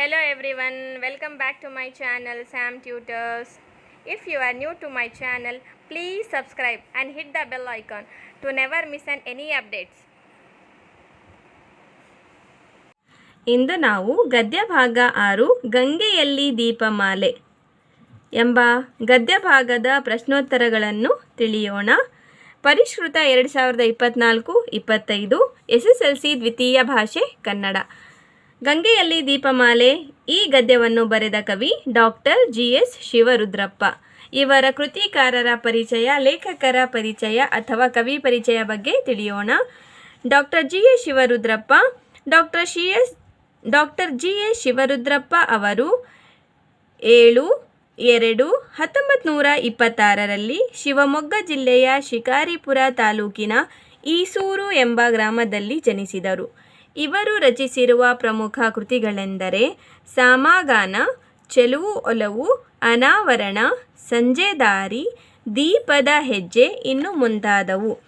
Hello everyone, welcome back to my channel Sam Tutors. If you are new to my channel, please subscribe and hit the bell icon to never miss an any updates. ಇಂದು ನಾವು ಗದ್ಯ ಭಾಗ ಆರು ಗಂಗೆಯಲ್ಲಿ ದೀಪಮಾಲೆ ಎಂಬ ಗದ್ಯ ಭಾಗದ ಪ್ರಶ್ನೋತ್ತರಗಳನ್ನು ತಿಳಿಯೋಣ ಪರಿಷ್ಕೃತ ಎರಡು ಸಾವಿರದ ಇಪ್ಪತ್ನಾಲ್ಕು ಇಪ್ಪತ್ತೈದು ಎಸ್ ಎಸ್ ಎಲ್ ಸಿ ದ್ವಿತೀಯ ಭಾಷೆ ಕನ್ನಡ ಗಂಗೆಯಲ್ಲಿ ದೀಪಮಾಲೆ, ಈ ಗದ್ಯವನ್ನು ಬರೆದ ಕವಿ ಡಾಕ್ಟರ್ ಜಿ ಎಸ್ ಶಿವರುದ್ರಪ್ಪ. ಇವರ ಕೃತಿಕಾರರ ಪರಿಚಯ, ಲೇಖಕರ ಪರಿಚಯ ಅಥವಾ ಕವಿ ಪರಿಚಯ ಬಗ್ಗೆ ತಿಳಿಯೋಣ. Doctor G S Shivarudrappa, doctor she S doctor G S Shivarudrappa ಅವರು ಏಳು, ಎರಡು ಹತ್ತೊಂಬತ್ತು ನೂರ ಇಪ್ಪತ್ತಾರರಲ್ಲಿ ಶಿವಮೊಗ್ಗ ಜಿಲ್ಲೆಯ ಶಿಕಾರಿಪುರ ತಾಲೂಕಿನ ಈಸೂರು ಎಂಬ ಗ್ರಾಮದಲ್ಲಿ ಜನಿಸಿದರು. ಇವರು ರಚಿಸಿರುವ ಪ್ರಮುಖ ಕೃತಿಗಳೆಂದರೆ ಸಾಮಾಗಾನ, ಚೆಲುವು ಒಲವು, ಅನಾವರಣ ಸಂಜೆದಾರಿ ದೀಪದ ಹೆಜ್ಜೆ ಇನ್ನು ಮುಂತಾದವು.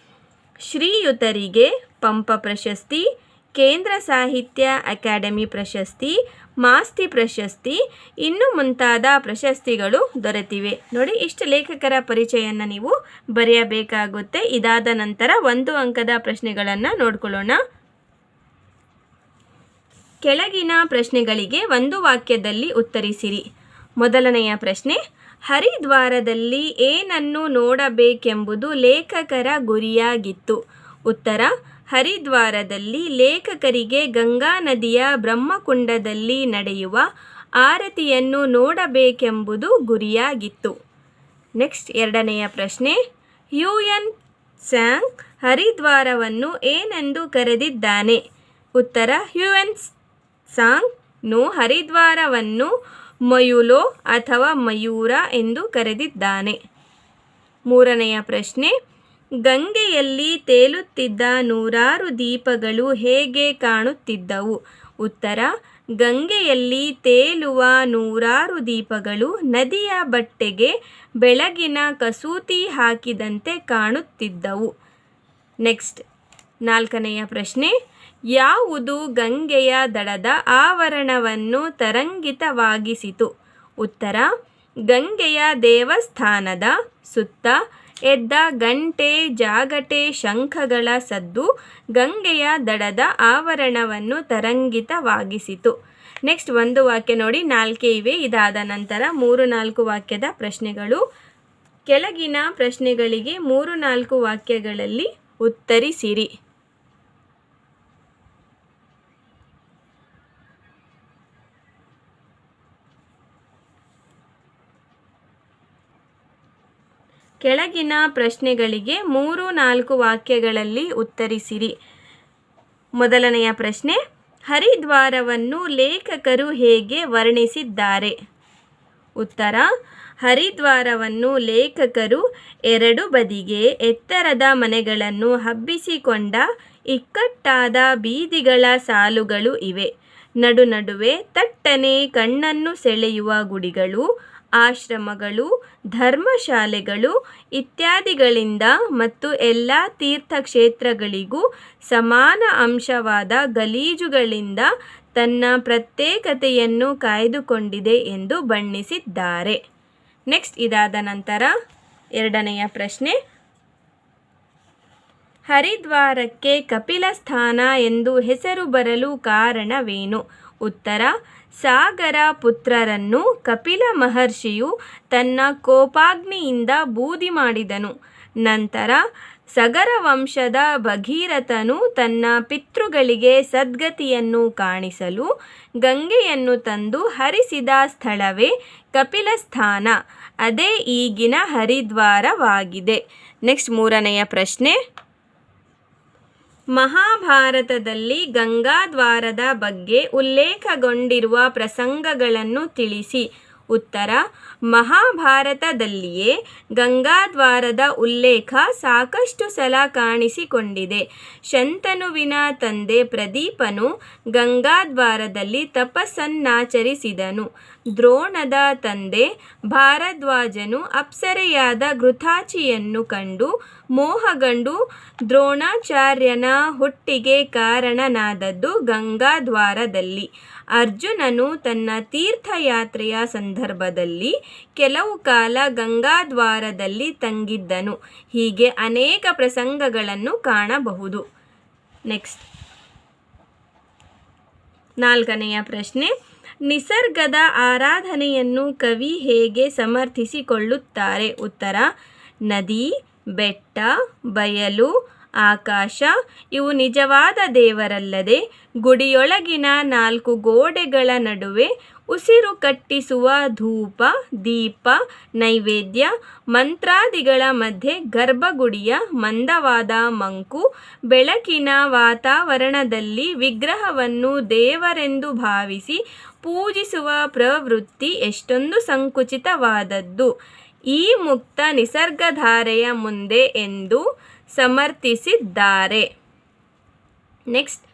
ಶ್ರೀಯುತರಿಗೆ ಪಂಪ ಪ್ರಶಸ್ತಿ, ಕೇಂದ್ರ ಸಾಹಿತ್ಯ ಅಕಾಡೆಮಿ ಪ್ರಶಸ್ತಿ, ಮಾಸ್ತಿ ಪ್ರಶಸ್ತಿ, ಇನ್ನು ಮುಂತಾದ ಪ್ರಶಸ್ತಿಗಳು ದೊರೆತಿವೆ. ನೋಡಿ, ಇಷ್ಟು ಲೇಖಕರ ಪರಿಚಯವನ್ನು ನೀವು ಬರೆಯಬೇಕಾಗುತ್ತೆ. ಇದಾದ ನಂತರ ಒಂದು ಅಂಕದ ಪ್ರಶ್ನೆಗಳನ್ನು ನೋಡ್ಕೊಳ್ಳೋಣ. ಕೆಳಗಿನ ಪ್ರಶ್ನೆಗಳಿಗೆ ಒಂದು ವಾಕ್ಯದಲ್ಲಿ ಉತ್ತರಿಸಿರಿ. ಮೊದಲನೆಯ ಪ್ರಶ್ನೆ, ಹರಿದ್ವಾರದಲ್ಲಿ ಏನನ್ನು ನೋಡಬೇಕೆಂಬುದು ಲೇಖಕರ ಗುರಿಯಾಗಿತ್ತು. ಉತ್ತರ, ಹರಿದ್ವಾರದಲ್ಲಿ ಲೇಖಕರಿಗೆ ಗಂಗಾ ನದಿಯ ಬ್ರಹ್ಮಕುಂಡದಲ್ಲಿ ನಡೆಯುವ ಆರತಿಯನ್ನು ನೋಡಬೇಕೆಂಬುದು ಗುರಿಯಾಗಿತ್ತು. ನೆಕ್ಸ್ಟ್ ಎರಡನೆಯ ಪ್ರಶ್ನೆ ಯು ಎನ್ ಸ್ಯಾಂಗ್ ಹರಿದ್ವಾರವನ್ನು ಏನೆಂದು ಕರೆದಿದ್ದಾನೆ? ಉತ್ತರ ಯು ಎನ್ ಸಾಂಗ್ನು ಹರಿದ್ವಾರವನ್ನು ಮಯುಲೋ ಅಥವಾ ಮಯೂರ ಎಂದು ಕರೆದಿದ್ದಾನೆ. ಮೂರನೆಯ ಪ್ರಶ್ನೆ, ಗಂಗೆಯಲ್ಲಿ ತೇಲುತ್ತಿದ್ದ ನೂರಾರು ದೀಪಗಳು ಹೇಗೆ ಕಾಣುತ್ತಿದ್ದವು? ಉತ್ತರ, ಗಂಗೆಯಲ್ಲಿ ತೇಲುವ ನೂರಾರು ದೀಪಗಳು ನದಿಯ ಬಟ್ಟೆಗೆ ಬೆಳಗಿನ ಕಸೂತಿ ಹಾಕಿದಂತೆ ಕಾಣುತ್ತಿದ್ದವು. ನೆಕ್ಸ್ಟ್, ನಾಲ್ಕನೆಯ ಪ್ರಶ್ನೆ ಯಾವುದು ಗಂಗೆಯ ದಡದ ಆವರಣವನ್ನು ತರಂಗಿತವಾಗಿಸಿತು? ಉತ್ತರ, ಗಂಗೆಯ ದೇವಸ್ಥಾನದ ಸುತ್ತ ಎದ್ದ ಗಂಟೆ ಜಾಗಟೆ ಶಂಖಗಳ ಸದ್ದು ಗಂಗೆಯ ದಡದ ಆವರಣವನ್ನು ತರಂಗಿತವಾಗಿಸಿತು. ನೆಕ್ಸ್ಟ್ ಒಂದು ವಾಕ್ಯ ನೋಡಿ, ನಾಲ್ಕೇ ಇವೆ. ಇದಾದ ನಂತರ ಮೂರು ನಾಲ್ಕು ವಾಕ್ಯದ ಪ್ರಶ್ನೆಗಳು. ಕೆಳಗಿನ ಪ್ರಶ್ನೆಗಳಿಗೆ ಮೂರು ನಾಲ್ಕು ವಾಕ್ಯಗಳಲ್ಲಿ ಉತ್ತರಿಸಿರಿ. ಕೆಳಗಿನ ಪ್ರಶ್ನೆಗಳಿಗೆ ಮೂರು ನಾಲ್ಕು ವಾಕ್ಯಗಳಲ್ಲಿ ಉತ್ತರಿಸಿರಿ. ಮೊದಲನೆಯ ಪ್ರಶ್ನೆ, ಹರಿದ್ವಾರವನ್ನು ಲೇಖಕರು ಹೇಗೆ ವರ್ಣಿಸಿದ್ದಾರೆ? ಉತ್ತರ, ಹರಿದ್ವಾರವನ್ನು ಲೇಖಕರು ಎರಡು ಬದಿಗೆ ಎತ್ತರದ ಮನೆಗಳನ್ನು ಹಬ್ಬಿಸಿಕೊಂಡ ಇಕ್ಕಟ್ಟಾದ ಬೀದಿಗಳ ಸಾಲುಗಳು ಇವೆ. ನಡು ನಡುವೆ ತಟ್ಟನೆ ಕಣ್ಣನ್ನು ಸೆಳೆಯುವ ಗುಡಿಗಳು ಆಶ್ರಮಗಳು, ಧರ್ಮಶಾಲೆಗಳು ಇತ್ಯಾದಿಗಳಿಂದ ಮತ್ತು ಎಲ್ಲ ತೀರ್ಥಕ್ಷೇತ್ರಗಳಿಗೂ ಸಮಾನ ಅಂಶವಾದ ಗಲೀಜುಗಳಿಂದ ತನ್ನ ಪ್ರತ್ಯೇಕತೆಯನ್ನು ಕಾಯ್ದುಕೊಂಡಿದೆ ಎಂದು ಬಣ್ಣಿಸಿದ್ದಾರೆ. ನೆಕ್ಸ್ಟ್ ಇದಾದ ನಂತರ ಎರಡನೆಯ ಪ್ರಶ್ನೆ. ಹರಿದ್ವಾರಕ್ಕೆ ಕಪಿಲ ಸ್ಥಾನ ಎಂದು ಹೆಸರು ಬರಲು ಕಾರಣವೇನು? ಉತ್ತರ ಸಾಗರ ಪುತ್ರರನ್ನು ಕಪಿಲ ಮಹರ್ಷಿಯು ತನ್ನ ಕೋಪಾಗ್ನಿಯಿಂದ ಬೂದಿ ಮಾಡಿದನು. ನಂತರ ಸಗರ ವಂಶದ ಭಗೀರಥನು ತನ್ನ ಪಿತೃಗಳಿಗೆ ಸದ್ಗತಿಯನ್ನು ಕಾಣಿಸಲು ಗಂಗೆಯನ್ನು ತಂದು ಹರಿಸಿದ ಸ್ಥಳವೇ ಕಪಿಲಸ್ಥಾನ. ಅದೇ ಈಗಿನ ಹರಿದ್ವಾರವಾಗಿದೆ. ನೆಕ್ಸ್ಟ್ ಮೂರನೆಯ ಪ್ರಶ್ನೆ. ಮಹಾಭಾರತದಲ್ಲಿ ಗಂಗಾದ್ವಾರದ ಬಗ್ಗೆ ಉಲ್ಲೇಖಗೊಂಡಿರುವ ಪ್ರಸಂಗಗಳನ್ನು ತಿಳಿಸಿ. ಉತ್ತರ, ಮಹಾಭಾರತದಲ್ಲಿಯೇ ಗಂಗಾದ್ವಾರದ ಉಲ್ಲೇಖ ಸಾಕಷ್ಟು ಸಲ ಕಾಣಿಸಿಕೊಂಡಿದೆ. ಶಂತನುವಿನ ತಂದೆ ಪ್ರದೀಪನು ಗಂಗಾದ್ವಾರದಲ್ಲಿ ತಪಸ್ಸನ್ನಾಚರಿಸಿದನು. ದ್ರೋಣದ ತಂದೆ ಭಾರದ್ವಾಜನು ಅಪ್ಸರೆಯಾದ ಘೃತಾಚಿಯನ್ನು ಕಂಡು ಮೋಹಗಂಡು ದ್ರೋಣಾಚಾರ್ಯನ ಹುಟ್ಟಿಗೆ ಕಾರಣನಾದದ್ದು ಗಂಗಾದ್ವಾರದಲ್ಲಿ. ಅರ್ಜುನನು ತನ್ನ ತೀರ್ಥಯಾತ್ರೆಯ ಸಂದರ್ಭದಲ್ಲಿ ಕೆಲವು ಕಾಲ ಗಂಗಾದ್ವಾರದಲ್ಲಿ ತಂಗಿದ್ದನು. ಹೀಗೆ ಅನೇಕ ಪ್ರಸಂಗಗಳನ್ನು ಕಾಣಬಹುದು. ನೆಕ್ಸ್ಟ್ ನಾಲ್ಕನೆಯ ಪ್ರಶ್ನೆ. ನಿಸರ್ಗದ ಆರಾಧನೆಯನ್ನು ಕವಿ ಹೇಗೆ ಸಮರ್ಥಿಸಿಕೊಳ್ಳುತ್ತಾರೆ? ಉತ್ತರ ನದಿ ಬೆಟ್ಟ ಬಯಲು ಆಕಾಶ, ಇವು ನಿಜವಾದ ದೇವರಲ್ಲದೆ ಗುಡಿಯೊಳಗಿನ ನಾಲ್ಕು ಗೋಡೆಗಳ ನಡುವೆ ಉಸಿರು ಕಟ್ಟಿಸುವ ಧೂಪ, ದೀಪ, ನೈವೇದ್ಯ, ಮಂತ್ರಾದಿಗಳ ಮಧ್ಯೆ ಗರ್ಭಗುಡಿಯ ಮಂದವಾದ ಮಂಕು, ಬೆಳಕಿನ ವಾತಾವರಣದಲ್ಲಿ ವಿಗ್ರಹವನ್ನು ದೇವರೆಂದು ಭಾವಿಸಿ ಪೂಜಿಸುವ ಪ್ರವೃತ್ತಿ ಎಷ್ಟೊಂದು ಸಂಕುಚಿತವಾದದ್ದು. ಈ ಮುಕ್ತ ನಿಸರ್ಗಧಾರೆಯ ಮುಂದೆ ಎಂದು ಸಮರ್ಥಿಸಿದ್ದಾರೆ. ನೆಕ್ಸ್ಟ್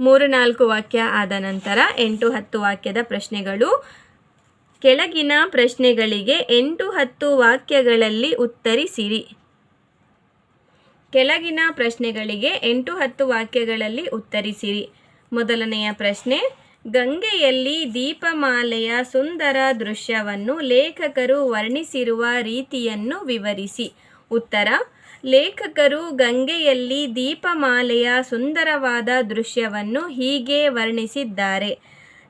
ಮೂರು ನಾಲ್ಕು ವಾಕ್ಯ ಆದ ನಂತರ ಎಂಟು ಹತ್ತು ವಾಕ್ಯದ ಪ್ರಶ್ನೆಗಳು. ಕೆಳಗಿನ ಪ್ರಶ್ನೆಗಳಿಗೆ ಎಂಟು ಹತ್ತು ವಾಕ್ಯಗಳಲ್ಲಿ ಉತ್ತರಿಸಿರಿ. ಕೆಳಗಿನ ಪ್ರಶ್ನೆಗಳಿಗೆ ಎಂಟು ಹತ್ತು ವಾಕ್ಯಗಳಲ್ಲಿ ಉತ್ತರಿಸಿರಿ. ಮೊದಲನೆಯ ಪ್ರಶ್ನೆ, ಗಂಗೆಯಲ್ಲಿ ದೀಪಮಾಲೆಯ ಸುಂದರ ದೃಶ್ಯವನ್ನು ಲೇಖಕರು ವರ್ಣಿಸಿರುವ ರೀತಿಯನ್ನು ವಿವರಿಸಿ. ಉತ್ತರ ಲೇಖಕರು ಗಂಗೆಯಲ್ಲಿ ದೀಪಮಾಲೆಯ ಸುಂದರವಾದ ದೃಶ್ಯವನ್ನು ಹೀಗೆ ವರ್ಣಿಸಿದ್ದಾರೆ.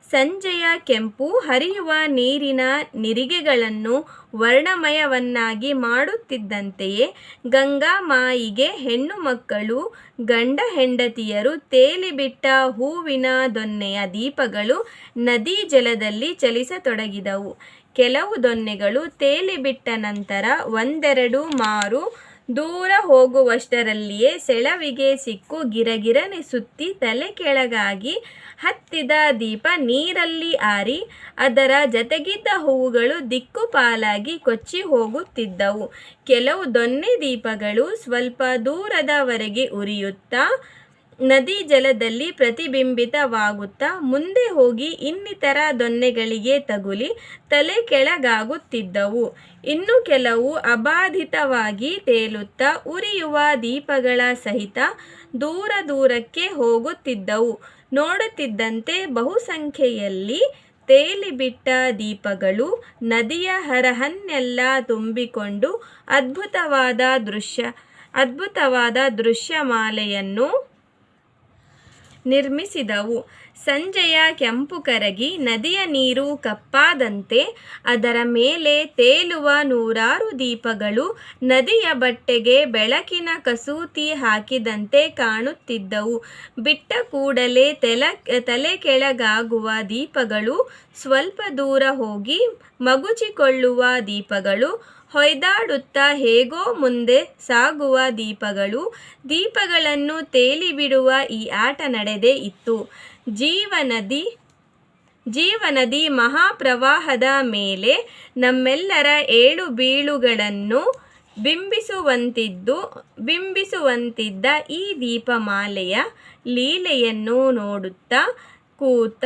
ಸಂಜೆಯ ಕೆಂಪು ಹರಿಯುವ ನೀರಿನ ನಿರಿಗೆಗಳನ್ನು ವರ್ಣಮಯವನ್ನಾಗಿ ಮಾಡುತ್ತಿದ್ದಂತೆಯೇ ಗಂಗಾ ಮಾಯಿಗೆ ಹೆಣ್ಣು ಮಕ್ಕಳು ಗಂಡ ಹೆಂಡತಿಯರು ತೇಲಿಬಿಟ್ಟ ಹೂವಿನ ದೊನ್ನೆಯ ದೀಪಗಳು ನದಿ ಜಲದಲ್ಲಿ ಚಲಿಸತೊಡಗಿದವು. ಕೆಲವು ದೊನ್ನೆಗಳು ತೇಲಿಬಿಟ್ಟ ನಂತರ ಒಂದೆರಡು ಮಾರು ದೂರ ಹೋಗುವಷ್ಟರಲ್ಲಿಯೇ ಸೆಳವಿಗೆ ಸಿಕ್ಕು ಗಿರಗಿರನೆ ಸುತ್ತಿ ತಲೆ ಕೆಳಗಾಗಿ ಹತ್ತಿದ ದೀಪ ನೀರಲ್ಲಿ ಆರಿ ಅದರ ಜತೆಗಿದ್ದ ಹೂವುಗಳು ದಿಕ್ಕುಪಾಲಾಗಿ ಕೊಚ್ಚಿ ಹೋಗುತ್ತಿದ್ದವು. ಕೆಲವು ದೊನ್ನೆ ದೀಪಗಳು ಸ್ವಲ್ಪ ದೂರದವರೆಗೆ ಉರಿಯುತ್ತಾ ನದಿ ಜಲದಲ್ಲಿ ಪ್ರತಿಬಿಂಬಿತವಾಗುತ್ತಾ ಮುಂದೆ ಹೋಗಿ ಇನ್ನಿತರ ದೊನ್ನೆಗಳಿಗೆ ತಗುಲಿ ತಲೆ ಕೆಳಗಾಗುತ್ತಿದ್ದವು. ಇನ್ನು ಕೆಲವು ಅಬಾಧಿತವಾಗಿ ತೇಲುತ್ತಾ ಉರಿಯುವ ದೀಪಗಳ ಸಹಿತ ದೂರ ದೂರಕ್ಕೆ ಹೋಗುತ್ತಿದ್ದವು. ನೋಡುತ್ತಿದ್ದಂತೆ ಬಹುಸಂಖ್ಯೆಯಲ್ಲಿ ತೇಲಿಬಿಟ್ಟ ದೀಪಗಳು ನದಿಯ ಹರಹನ್ನೆಲ್ಲ ತುಂಬಿಕೊಂಡು ಅದ್ಭುತವಾದ ದೃಶ್ಯ, ಅದ್ಭುತವಾದ ದೃಶ್ಯಮಾಲೆಯನ್ನು ನಿರ್ಮಿಸಿದವು. ಸಂಜೆಯ ಕೆಂಪು ಕರಗಿ ನದಿಯ ನೀರು ಕಪ್ಪಾದಂತೆ ಅದರ ಮೇಲೆ ತೇಲುವ ನೂರಾರು ದೀಪಗಳು ನದಿಯ ಬಟ್ಟೆಗೆ ಬೆಳಕಿನ ಕಸೂತಿ ಹಾಕಿದಂತೆ ಕಾಣುತ್ತಿದ್ದವು. ಬಿಟ್ಟ ಕೂಡಲೇ ತೆಲ, ತಲೆ ಕೆಳಗಾಗುವ ದೀಪಗಳು ಸ್ವಲ್ಪ ದೂರ ಹೋಗಿ ಮಗುಚಿಕೊಳ್ಳುವ ದೀಪಗಳು ಹೊಯ್ದಾಡುತ್ತಾ ಹೇಗೋ ಮುಂದೆ ಸಾಗುವ ದೀಪಗಳು, ದೀಪಗಳನ್ನು ತೇಲಿಬಿಡುವ ಈ ಆಟ ನಡೆದೇ ಇತ್ತು. ಜೀವನದಿ ಜೀವನದಿ ಮಹಾಪ್ರವಾಹದ ಮೇಲೆ ನಮ್ಮೆಲ್ಲರ ಏಳು ಬೀಳುಗಳನ್ನು ಬಿಂಬಿಸುವಂತಿದ್ದು, ಬಿಂಬಿಸುವಂತಿದ್ದ ಈ ದೀಪಮಾಲೆಯ ಲೀಲೆಯನ್ನು ನೋಡುತ್ತಾ ಕೂತ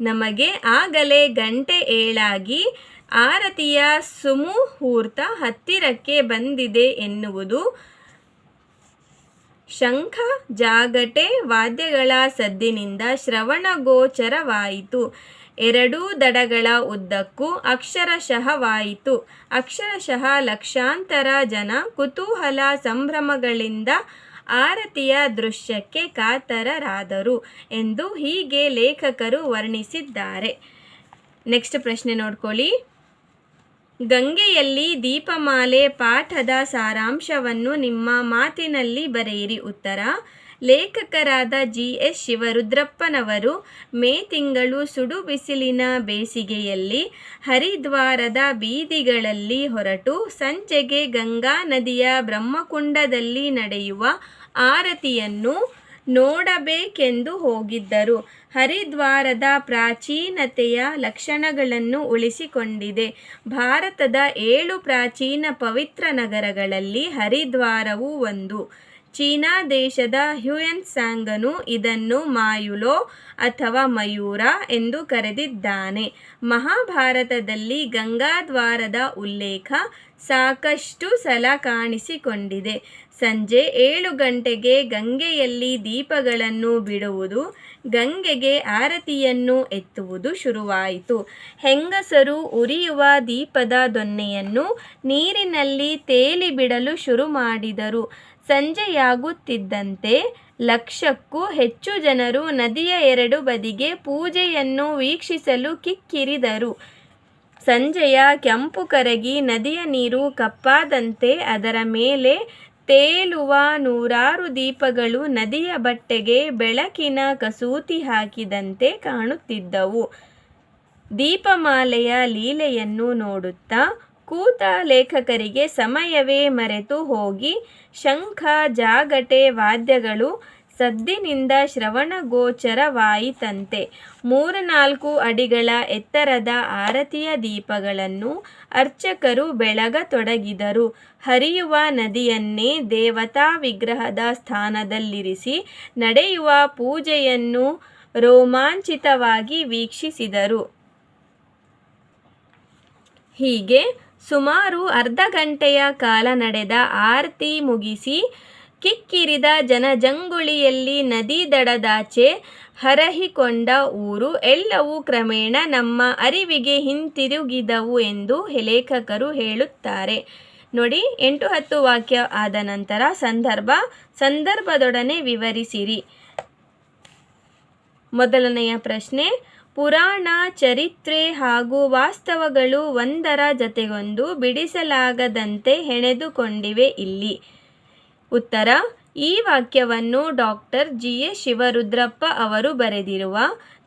ನಮಗೆ ಆಗಲೇ ಗಂಟೆ ಏಳಾಗಿ ಆರತಿಯ ಸುಮುಹೂರ್ತ ಹತ್ತಿರಕ್ಕೆ ಬಂದಿದೆ ಎನ್ನುವುದು ಶಂಖ ಜಾಗಟೆ ವಾದ್ಯಗಳ ಸದ್ದಿನಿಂದ ಶ್ರವಣಗೋಚರವಾಯಿತು. ಎರಡೂ ದಡಗಳ ಉದ್ದಕ್ಕೂ ಅಕ್ಷರಶಃವಾಯಿತು ಅಕ್ಷರಶಃ ಲಕ್ಷಾಂತರ ಜನ ಕುತೂಹಲ ಸಂಭ್ರಮಗಳಿಂದ ಆರತಿಯ ದೃಶ್ಯಕ್ಕೆ ಕಾತರರಾದರು ಎಂದು ಹೀಗೆ ಲೇಖಕರು ವರ್ಣಿಸಿದ್ದಾರೆ. ನೆಕ್ಸ್ಟ್ ಪ್ರಶ್ನೆ ನೋಡ್ಕೊಳ್ಳಿ. ಗಂಗೆಯಲ್ಲಿ ದೀಪಮಾಲೆ ಪಾಠದ ಸಾರಾಂಶವನ್ನು ನಿಮ್ಮ ಮಾತಿನಲ್ಲಿ ಬರೆಯಿರಿ. ಉತ್ತರ, ಲೇಖಕರಾದ ಜಿ. ಎಸ್. ಶಿವರುದ್ರಪ್ಪನವರು ಮೇ ತಿಂಗಳು ಸುಡು ಬಿಸಿಲಿನ ಬೇಸಿಗೆಯಲ್ಲಿ ಹರಿದ್ವಾರದ ಬೀದಿಗಳಲ್ಲಿ ಹೊರಟು ಸಂಜೆಗೆ ಗಂಗಾ ನದಿಯ ಬ್ರಹ್ಮಕುಂಡದಲ್ಲಿ ನಡೆಯುವ ಆರತಿಯನ್ನು ನೋಡಬೇಕೆಂದು ಹೋಗಿದ್ದರು. ಹರಿದ್ವಾರದ ಪ್ರಾಚೀನತೆಯ ಲಕ್ಷಣಗಳನ್ನು ಉಳಿಸಿಕೊಂಡಿದೆ. ಭಾರತದ ಏಳು ಪ್ರಾಚೀನ ಪವಿತ್ರ ನಗರಗಳಲ್ಲಿ ಹರಿದ್ವಾರವೂ ಒಂದು. ಚೀನಾ ದೇಶದ ಹ್ಯೂಯನ್ ಸ್ಯಾಂಗನು ಇದನ್ನು ಮಾಯುಲೋ ಅಥವಾ ಮಯೂರ ಎಂದು ಕರೆದಿದ್ದಾನೆ. ಮಹಾಭಾರತದಲ್ಲಿ ಗಂಗಾದ್ವಾರದ ಉಲ್ಲೇಖ ಸಾಕಷ್ಟು ಸಲ ಕಾಣಿಸಿಕೊಂಡಿದೆ. ಸಂಜೆ ಏಳು ಗಂಟೆಗೆ ಗಂಗೆಯಲ್ಲಿ ದೀಪಗಳನ್ನು ಬಿಡುವುದು, ಗಂಗೆಗೆ ಆರತಿಯನ್ನು ಎತ್ತುವುದು ಶುರುವಾಯಿತು. ಹೆಂಗಸರು ಉರಿಯುವ ದೀಪದ ದೊನ್ನೆಯನ್ನು ನೀರಿನಲ್ಲಿ ತೇಲಿ ಬಿಡಲು ಶುರು ಮಾಡಿದರು ಸಂಜೆಯಾಗುತ್ತಿದ್ದಂತೆ ಲಕ್ಷಕ್ಕೂ ಹೆಚ್ಚು ಜನರು ನದಿಯ ಎರಡು ಬದಿಗೆ ಪೂಜೆಯನ್ನು ವೀಕ್ಷಿಸಲು ಕಿಕ್ಕಿರಿದರು. ಸಂಜೆಯ ಕೆಂಪು ಕರಗಿ ನದಿಯ ನೀರು ಕಪ್ಪಾದಂತೆ ಅದರ ಮೇಲೆ ತೇಲುವ ನೂರಾರು ದೀಪಗಳು ನದಿಯ ಬಟ್ಟೆಗೆ ಬೆಳಕಿನ ಕಸೂತಿ ಹಾಕಿದಂತೆ ಕಾಣುತ್ತಿದ್ದವು. ದೀಪಮಾಲೆಯ ಲೀಲೆಯನ್ನು ನೋಡುತ್ತಾ ಕೂತ ಲೇಖಕರಿಗೆ ಸಮಯವೇ ಮರೆತು ಹೋಗಿ ಶಂಖ ಜಾಗಟೆ ವಾದ್ಯಗಳು ಸದ್ದಿನಿಂದ ಶ್ರವಣಗೋಚರವಾಯಿತಂತೆ. ಮೂರ್ನಾಲ್ಕು ಅಡಿಗಳ ಎತ್ತರದ ಆರತಿಯ ದೀಪಗಳನ್ನು ಅರ್ಚಕರು ಬೆಳಗತೊಡಗಿದರು. ಹರಿಯುವ ನದಿಯನ್ನೇ ದೇವತಾ ವಿಗ್ರಹದ ಸ್ಥಾನದಲ್ಲಿರಿಸಿ ನಡೆಯುವ ಪೂಜೆಯನ್ನು ರೋಮಾಂಚಿತವಾಗಿ ವೀಕ್ಷಿಸಿದರು. ಹೀಗೆ ಸುಮಾರು ಅರ್ಧ ಗಂಟೆಯ ಕಾಲ ನಡೆದ ಆರತಿ ಮುಗಿಸಿ ಕಿಕ್ಕಿರಿದ ಜನಜಂಗುಳಿಯಲ್ಲಿ ನದಿ ದಡದಾಚೆ ಹರಹಿಕೊಂಡ ಊರು ಎಲ್ಲವೂ ಕ್ರಮೇಣ ನಮ್ಮ ಅರಿವಿಗೆ ಹಿಂತಿರುಗಿದವು ಎಂದು ಲೇಖಕರು ಹೇಳುತ್ತಾರೆ. ನೋಡಿ, ಎಂಟು ಹತ್ತು ವಾಕ್ಯ ಆದ ನಂತರ ಸಂದರ್ಭ, ಸಂದರ್ಭದೊಡನೆ ವಿವರಿಸಿರಿ. ಮೊದಲನೆಯ ಪ್ರಶ್ನೆ ಪುರಾಣ ಚರಿತ್ರೆ ಹಾಗೂ ವಾಸ್ತವಗಳು ಒಂದರ ಜತೆಗೊಂದು ಬಿಡಿಸಲಾಗದಂತೆ ಹೆಣೆದುಕೊಂಡಿವೆ ಇಲ್ಲಿ. ಉತ್ತರ, ಈ ವಾಕ್ಯವನ್ನು ಡಾಕ್ಟರ್ ಜಿ. ಎಸ್ ಶಿವರುದ್ರಪ್ಪ ಅವರು ಬರೆದಿರುವ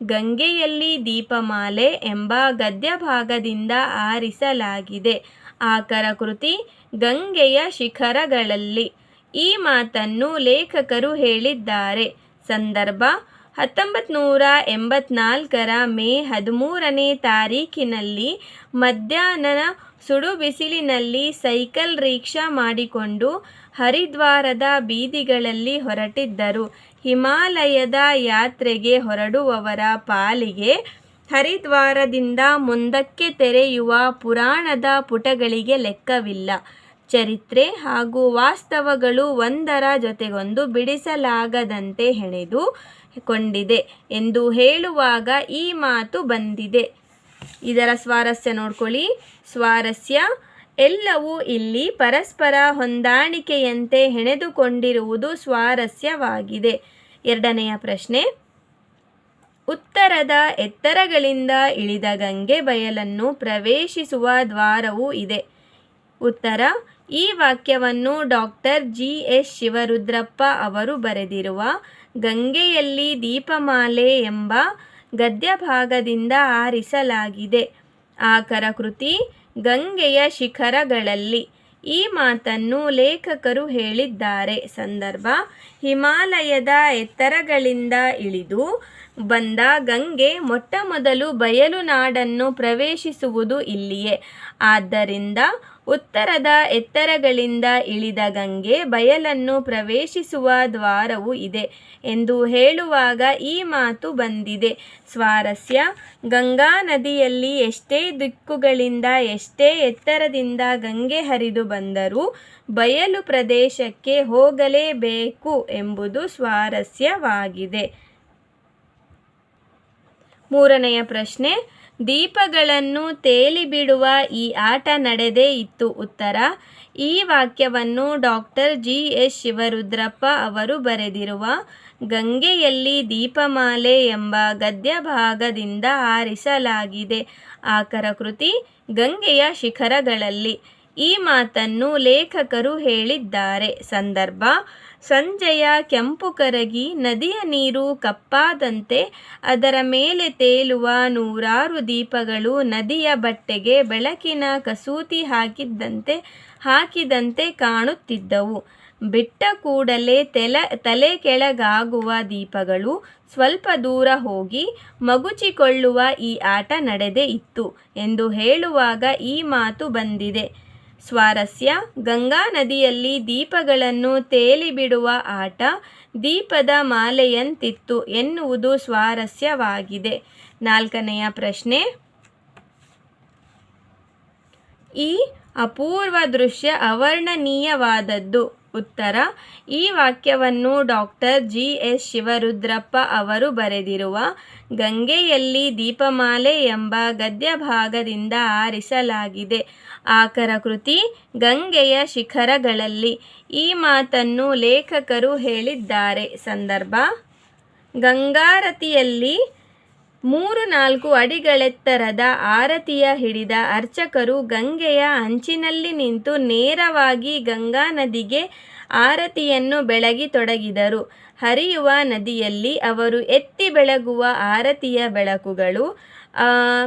ಗಂಗೆಯಲ್ಲಿ ದೀಪಮಾಲೆ ಎಂಬ ಗದ್ಯಭಾಗದಿಂದ ಆರಿಸಲಾಗಿದೆ. ಆಕರ ಕೃತಿ, ಗಂಗೆಯ ಶಿಖರಗಳಲ್ಲಿ ಈ ಮಾತನ್ನು ಲೇಖಕರು ಹೇಳಿದ್ದಾರೆ. ಸಂದರ್ಭ ಹತ್ತೊಂಬತ್ತು ನೂರ ಎಂಬತ್ನಾಲ್ಕರ ಮೇ ಹದಿಮೂರನೇ ತಾರೀಕಿನಲ್ಲಿ ಮಧ್ಯಾಹ್ನ ಸುಡು ಬಿಸಿಲಿನಲ್ಲಿ ಸೈಕಲ್ ರಿಕ್ಷಾ ಮಾಡಿಕೊಂಡು ಹರಿದ್ವಾರದ ಬೀದಿಗಳಲ್ಲಿ ಹೊರಟಿದ್ದರು. ಹಿಮಾಲಯದ ಯಾತ್ರೆಗೆ ಹೊರಡುವವರ ಪಾಲಿಗೆ ಹರಿದ್ವಾರದಿಂದ ಮುಂದಕ್ಕೆ ತೆರೆಯುವ ಪುರಾಣದ ಪುಟಗಳಿಗೆ ಲೆಕ್ಕವಿಲ್ಲ. ಚರಿತ್ರೆ ಹಾಗೂ ವಾಸ್ತವಗಳು ಒಂದರ ಜೊತೆಗೊಂದು ಬಿಡಿಸಲಾಗದಂತೆ ಹೆಣೆದು ಕೊಂಡಿದೆ ಎಂದು ಹೇಳುವಾಗ ಈ ಮಾತು ಬಂದಿದೆ. ಇದರ ಸ್ವಾರಸ್ಯ ನೋಡ್ಕೊಳ್ಳಿ. ಸ್ವಾರಸ್ಯ, ಎಲ್ಲವೂ ಇಲ್ಲಿ ಪರಸ್ಪರ ಹೊಂದಾಣಿಕೆಯಂತೆ ಹೆಣೆದುಕೊಂಡಿರುವುದು ಸ್ವಾರಸ್ಯವಾಗಿದೆ. ಎರಡನೆಯ ಪ್ರಶ್ನೆ, ಉತ್ತರದ ಎತ್ತರಗಳಿಂದ ಇಳಿದ ಗಂಗೆ ಬಯಲನ್ನು ಪ್ರವೇಶಿಸುವ ದ್ವಾರವೂ ಇದೆ. ಉತ್ತರ, ಈ ವಾಕ್ಯವನ್ನು ಡಾಕ್ಟರ್ ಜಿ ಎಸ್ ಶಿವರುದ್ರಪ್ಪ ಅವರು ಬರೆದಿರುವ ಗಂಗೆಯಲ್ಲಿ ದೀಪಮಾಲೆ ಎಂಬ ಗದ್ಯಭಾಗದಿಂದ ಆರಿಸಲಾಗಿದೆ. ಆಕರ ಕೃತಿ ಗಂಗೆಯ ಶಿಖರಗಳಲ್ಲಿ. ಈ ಮಾತನ್ನು ಲೇಖಕರು ಹೇಳಿದ್ದಾರೆ. ಸಂದರ್ಭ, ಹಿಮಾಲಯದ ಎತ್ತರಗಳಿಂದ ಇಳಿದು ಬಂದ ಗಂಗೆ ಮೊಟ್ಟಮೊದಲು ಬಯಲು ನಾಡನ್ನು ಪ್ರವೇಶಿಸುವುದು ಇಲ್ಲಿಯೇ. ಆದ್ದರಿಂದ ಉತ್ತರದ ಎತ್ತರಗಳಿಂದ ಇಳಿದ ಗಂಗೆ ಬಯಲನ್ನು ಪ್ರವೇಶಿಸುವ ದ್ವಾರವೂ ಇದೆ ಎಂದು ಹೇಳುವಾಗ ಈ ಮಾತು ಬಂದಿದೆ. ಸ್ವಾರಸ್ಯ, ಗಂಗಾ ನದಿಯಲ್ಲಿ ಎಷ್ಟೇ ದಿಕ್ಕುಗಳಿಂದ, ಎಷ್ಟೇ ಎತ್ತರದಿಂದ ಗಂಗೆ ಹರಿದು ಬಂದರೂ ಬಯಲು ಪ್ರದೇಶಕ್ಕೆ ಹೋಗಲೇಬೇಕು ಎಂಬುದು ಸ್ವಾರಸ್ಯವಾಗಿದೆ. ಮೂರನೆಯ ಪ್ರಶ್ನೆ ದೀಪಗಳನ್ನು ತೇಲಿಬಿಡುವ ಈ ಆಟ ನಡೆದೇ ಇತ್ತು ಉತ್ತರ. ಈ ವಾಕ್ಯವನ್ನು ಡಾಕ್ಟರ್ ಜಿ. ಎಸ್. ಶಿವರುದ್ರಪ್ಪ ಅವರು ಬರೆದಿರುವ ಗಂಗೆಯಲ್ಲಿ ದೀಪಮಾಲೆ ಎಂಬ ಗದ್ಯ ಭಾಗದಿಂದ ಆರಿಸಲಾಗಿದೆ ಆಕರ ಕೃತಿ, ಗಂಗೆಯ ಶಿಖರಗಳಲ್ಲಿ. ಈ ಮಾತನ್ನು ಲೇಖಕರು ಹೇಳಿದ್ದಾರೆ. ಸಂದರ್ಭ, ಸಂಜೆಯ ಕೆಂಪು ಕರಗಿ ನದಿಯ ನೀರು ಕಪ್ಪಾದಂತೆ ಅದರ ಮೇಲೆ ತೇಲುವ ನೂರಾರು ದೀಪಗಳು ನದಿಯ ಬಟ್ಟೆಗೆ ಬೆಳಕಿನ ಕಸೂತಿ ಹಾಕಿದ್ದಂತೆ, ಹಾಕಿದಂತೆ ಕಾಣುತ್ತಿದ್ದವು. ಬಿಟ್ಟ ಕೂಡಲೇ ತೆಲ, ತಲೆ ಕೆಳಗಾಗುವ ದೀಪಗಳು ಸ್ವಲ್ಪ ದೂರ ಹೋಗಿ ಮಗುಚಿಕೊಳ್ಳುವ ಈ ಆಟ ನಡೆದೇ ಇತ್ತು ಎಂದು ಹೇಳುವಾಗ ಈ ಮಾತು ಬಂದಿದೆ. ಸ್ವಾರಸ್ಯ, ಗಂಗಾ ನದಿಯಲ್ಲಿ ದೀಪಗಳನ್ನು ತೇಲಿಬಿಡುವ ಆಟ, ದೀಪದ ಮಾಲೆಯಂತಿತ್ತು ಎನ್ನುವುದು ಸ್ವಾರಸ್ಯವಾಗಿದೆ. ನಾಲ್ಕನೆಯ ಪ್ರಶ್ನೆ. ಈ ಅಪೂರ್ವ ದೃಶ್ಯ ಅವರ್ಣನೀಯವಾದದ್ದು. ಉತ್ತರ. ಈ ವಾಕ್ಯವನ್ನು ಡಾಕ್ಟರ್ ಜಿ. ಎಸ್. ಶಿವರುದ್ರಪ್ಪ ಅವರು ಬರೆದಿರುವ ಗಂಗೆಯಲ್ಲಿ ದೀಪಮಾಲೆ ಎಂಬ ಗದ್ಯ ಭಾಗದಿಂದ ಆರಿಸಲಾಗಿದೆ. ಆಕರ ಕೃತಿ ಗಂಗೆಯ ಶಿಖರಗಳಲ್ಲಿ. ಈ ಮಾತನ್ನು ಲೇಖಕರು ಹೇಳಿದ್ದಾರೆ. ಸಂದರ್ಭ, ಗಂಗಾರತಿಯಲ್ಲಿ ಮೂರು ನಾಲ್ಕು ಅಡಿಗಳೆತ್ತರದ ಆರತಿಯ ಹಿಡಿದ ಅರ್ಚಕರು ಗಂಗೆಯ ಅಂಚಿನಲ್ಲಿ ನಿಂತು ನೇರವಾಗಿ ಗಂಗಾ ನದಿಗೆ ಆರತಿಯನ್ನು ಬೆಳಗಿ ತೊಡಗಿದರು. ಹರಿಯುವ ನದಿಯಲ್ಲಿ ಅವರು ಎತ್ತಿ ಬೆಳಗುವ ಆರತಿಯ ಬೆಳಕುಗಳು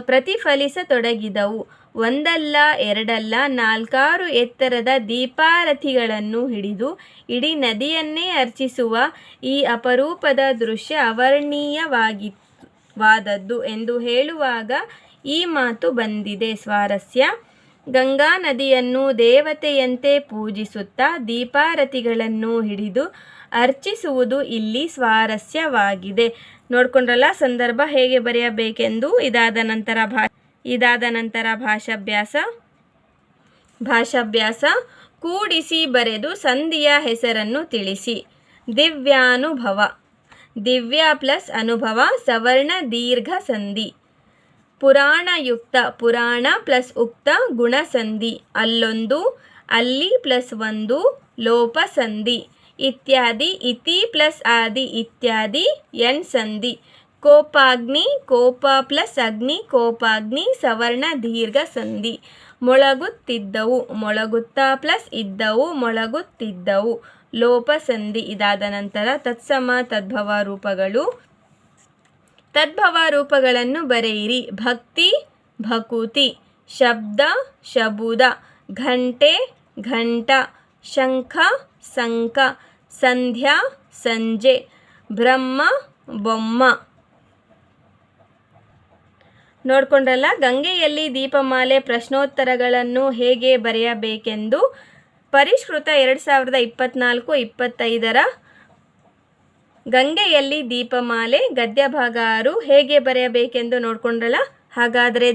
ಪ್ರತಿಫಲಿಸತೊಡಗಿದವು. ಒಂದಲ್ಲ, ಎರಡಲ್ಲ, ನಾಲ್ಕಾರು ಎತ್ತರದ ದೀಪಾರತಿಗಳನ್ನು ಹಿಡಿದು ಇಡೀ ನದಿಯನ್ನೇ ಅರ್ಚಿಸುವ ಈ ಅಪರೂಪದ ದೃಶ್ಯ ಅವರ್ಣೀಯವಾಗಿತ್ತು. ವಾದದ್ದು ಎಂದು ಹೇಳುವಾಗ ಈ ಮಾತು ಬಂದಿದೆ. ಸ್ವಾರಸ್ಯ. ಗಂಗಾ ನದಿಯನ್ನು ದೇವತೆಯಂತೆ ಪೂಜಿಸುತ್ತಾ ದೀಪಾರತಿಗಳನ್ನು ಹಿಡಿದು ಅರ್ಚಿಸುವುದು ಇಲ್ಲಿ ಸ್ವಾರಸ್ಯವಾಗಿದೆ. ನೋಡ್ಕೊಂಡ್ರಲ್ಲ ಸಂದರ್ಭ ಹೇಗೆ ಬರೆಯಬೇಕೆಂದು? ಇದಾದ ನಂತರ ಭಾ ಇದಾದ ನಂತರ ಭಾಷಾಭ್ಯಾಸ. ಭಾಷಾಭ್ಯಾಸ. ಕೂಡಿಸಿ ಬರೆದು ಸಂಧಿಯ ಹೆಸರನ್ನು ತಿಳಿಸಿ. ದಿವ್ಯಾನುಭವ. ದಿವ್ಯ ಪ್ಲಸ್ ಅನುಭವ ಸವರ್ಣ ದೀರ್ಘ ಸಂಧಿ. ಪುರಾಣಯುಕ್ತ ಪುರಾಣ ಪ್ಲಸ್ ಉಕ್ತ ಗುಣಸಂಧಿ ಅಲ್ಲೊಂದು, ಅಲ್ಲಿ ಪ್ಲಸ್ ಒಂದು, ಲೋಪ ಸಂಧಿ. ಇತ್ಯಾದಿ, ಇತಿ ಪ್ಲಸ್ ಆದಿ, ಇತ್ಯಾದಿ, ಎನ್ ಸಂಧಿ. ಕೋಪಾಗ್ನಿ, ಕೋಪ ಪ್ಲಸ್ ಅಗ್ನಿ, ಕೋಪಾಗ್ನಿ, ಸವರ್ಣ ದೀರ್ಘ ಸಂಧಿ. ಮೊಳಗುತ್ತಿದ್ದವು, ಮೊಳಗುತ್ತಾ ಪ್ಲಸ್ ಇದ್ದವು, ಮೊಳಗುತ್ತಿದ್ದವು. ಲೋಪ ಸಂಧಿ ಇದಾದ ನಂತರ ತತ್ಸಮ ತದ್ಭವ ರೂಪಗಳು. ತದ್ಭವ ರೂಪಗಳನ್ನು ಬರೆಯಿರಿ. ಭಕ್ತಿ, ಭಕುತಿ, ಶಬ್ದ, ಶಬುದ, ಘಂಟೆ, ಘಂಟ, ಶಂಖ ಸಂಖ ಸಂಧ್ಯಾ, ಸಂಜೆ, ಬ್ರಹ್ಮ, ಬೊಮ್ಮ. ನೋಡ್ಕೊಂಡ್ರಲ್ಲ, ಗಂಗೆಯಲ್ಲಿ ದೀಪಮಾಲೆ ಪ್ರಶ್ನೋತ್ತರಗಳನ್ನು ಹೇಗೆ ಬರೆಯಬೇಕೆಂದು ಪರಿಷ್ಕೃತ ಎರಡು ಸಾವಿರದ ಇಪ್ಪತ್ನಾಲ್ಕು ಇಪ್ಪತ್ತೈದರ ಗಂಗೆಯಲ್ಲಿ ದೀಪಮಾಲೆ ಗದ್ಯ ಭಾಗ ಆರು ಹೇಗೆ ಬರೆಯಬೇಕೆಂದು ನೋಡ್ಕೊಂಡ್ರಲ್ಲ? ಹಾಗಾದರೆ